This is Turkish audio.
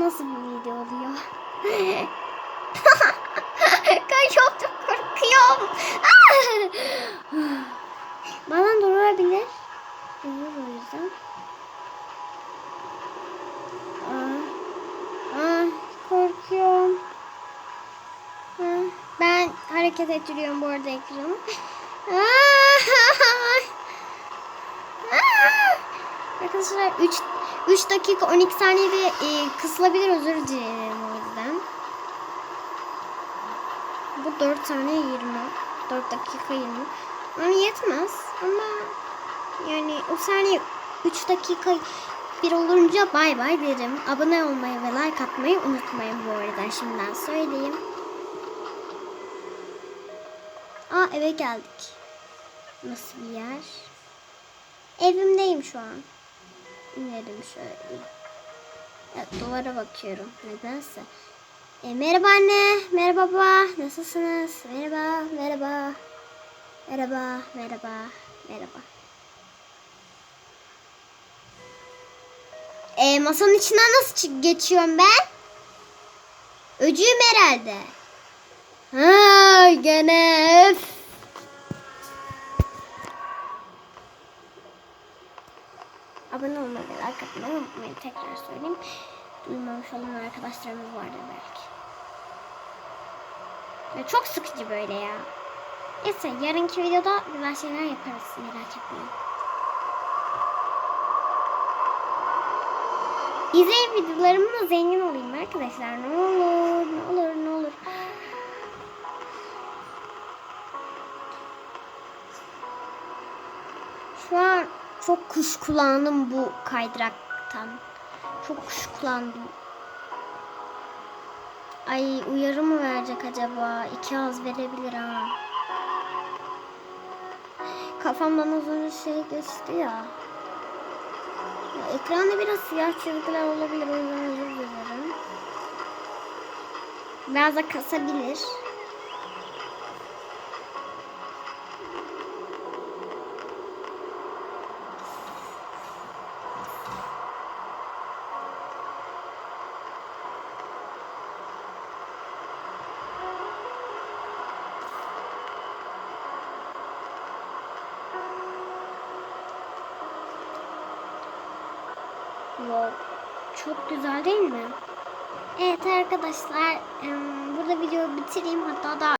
Nasıl bir video oluyor? çok korkuyorum. Bazen durabilir. Durur o yüzden. Aa, aa, korkuyorum. Aa, ben hareket ettiriyorum bu arada ekranı. Arkadaşlar 3 3 dakika 12 saniyede e, kısılabilir özür dilerim o yüzden. Bu 4 saniye 20. 4 dakika 20. Yani yetmez ama yani o saniye 3 dakika bir olunca bay bay derim. Abone olmayı ve like atmayı unutmayın bu arada şimdiden söyleyeyim. Aa eve geldik. Nasıl bir yer? Evimdeyim şu an. İnelim şöyle. Evet, duvara bakıyorum nedense. E, merhaba anne, merhaba baba, nasılsınız? Merhaba, merhaba, merhaba, merhaba, merhaba. E, masanın içinden nasıl geçiyorum ben? Öcüyüm herhalde. Ha, gene. Abone olmayı ve like atmayı unutmayın. Tekrar söyleyeyim. Duymamış olan arkadaşlarımız vardır belki. Ve çok sıkıcı böyle ya. Neyse yarınki videoda güzel şeyler yaparız. Merak etmeyin. İzleyin videolarımla zengin olayım arkadaşlar. Ne olur, ne olur, ne olur. Şu an çok kuşkulandım bu kaydıraktan. Çok kuşkulandım. Ay uyarı mı verecek acaba? İki az verebilir ha. Kafamdan az önce şey geçti ya. ya ekranda biraz siyah çizgiler olabilir. O yüzden özür dilerim. Biraz da kasabilir. Wow. Çok güzel değil mi? Evet arkadaşlar burada videoyu bitireyim hatta daha